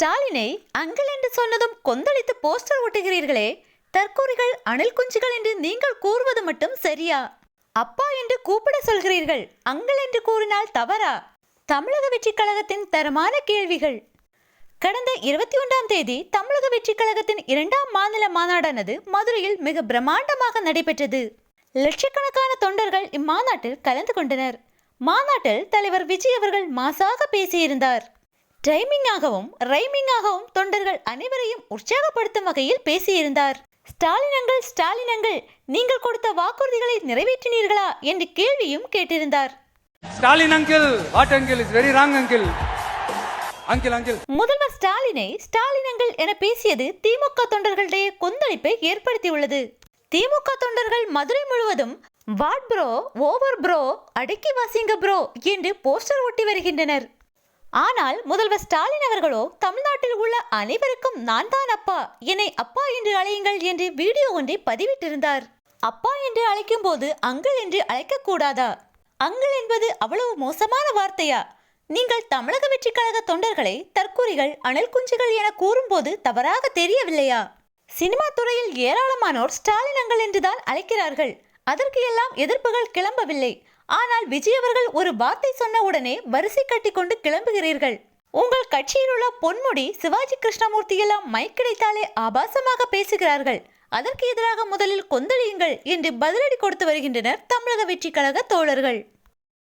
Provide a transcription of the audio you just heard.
ஸ்டாலினை அங்கிள் என்று சொன்னதும் கொந்தளித்து போஸ்டர் ஒட்டுகிறீர்களே. தற்கூறிகள் அணில் குஞ்சுகள் என்று நீங்கள் கூறுவது மட்டும் சரியா? அப்பா என்று கூப்பிட சொல்கிறீர்கள் அங்கிள் என்று கூறினால் தவறா? தமிழக வெற்றிக் கழகத்தின் தரமான கேள்விகள். கடந்த இருபத்தி ஒன்றாம் தேதி தமிழக வெற்றிக் கழகத்தின் இரண்டாம் மாநில மாநாடானது மதுரையில் மிக பிரம்மாண்டமாக நடைபெற்றது. லட்சக்கணக்கான தொண்டர்கள் இம்மாநாட்டில் கலந்து கொண்டனர். மாநாட்டில் தலைவர் விஜய் அவர்கள் மாசாக பேசியிருந்தார். டைமிங்காகவும் ரைமிங்காகவும் தொண்டர்கள் அனைவரையும் உற்சாகப்படுத்தும் வகையில் பேசியிருந்தார். ஸ்டாலினங்கள் ஸ்டாலினங்கள் நீங்கள் கொடுத்த வாக்குறுதிகளை நிறைவேற்றினீர்களா என்று கேள்வியும் கேட்டிருந்தார். uncle. முதல்வர் ஸ்டாலினை ஸ்டாலினங்கள் என பேசியது திமுக தொண்டர்களிடையே கொந்தளிப்பை ஏற்படுத்தியுள்ளது. திமுக தொண்டர்கள் மதுரை முழுவதும் வாட் ப்ரோ ஓவர் ப்ரோ அடக்கி வாசிங்க ப்ரோ என்று போஸ்டர் ஒட்டி வருகின்றனர். ஆனால் முதல்வர் ஸ்டாலின் அவர்களோ தமிழ்நாட்டில் உள்ள அனைவருக்கும் நான் தான் அப்பா. என்னை அப்பா என்று அழையுங்கள் என்று வீடியோ ஒன்றை பதிவிட்டிருந்தார். அப்பா என்று அழைக்கும் போது அங்கிள் என்று அழைக்கக்கூடாதா அங்கிள் என்பது அவ்வளவு மோசமான வார்த்தையா? நீங்கள் தமிழக வெற்றி கழக தொண்டர்களை தற்கூறிகள் அனல் குஞ்சுகள் என கூறும்போது தவறாக தெரியவில்லையா? சினிமா துறையில் ஏராளமானோர் ஸ்டாலின் அங்கள் என்றுதான் அழைக்கிறார்கள். அதற்கு எல்லாம் எதிர்ப்புகள் கிளம்பவில்லை. ஆனால் விஜய் அவர்கள் ஒரு வார்த்தை சொன்ன உடனே வரிசை கட்டி கொண்டு கிளம்புகிறீர்கள். உங்கள் கட்சியில் உள்ள பொன்முடி சிவாஜி கிருஷ்ணமூர்த்தி எல்லாம் மைக் கிடைத்தாலே ஆபாசமாக பேசுகிறார்கள். அதற்கு எதிராக முதலில் கொந்தளியுங்கள் என்று பதிலடி கொடுத்து வருகின்றனர் தமிழக வெற்றி கழக தோழர்கள்.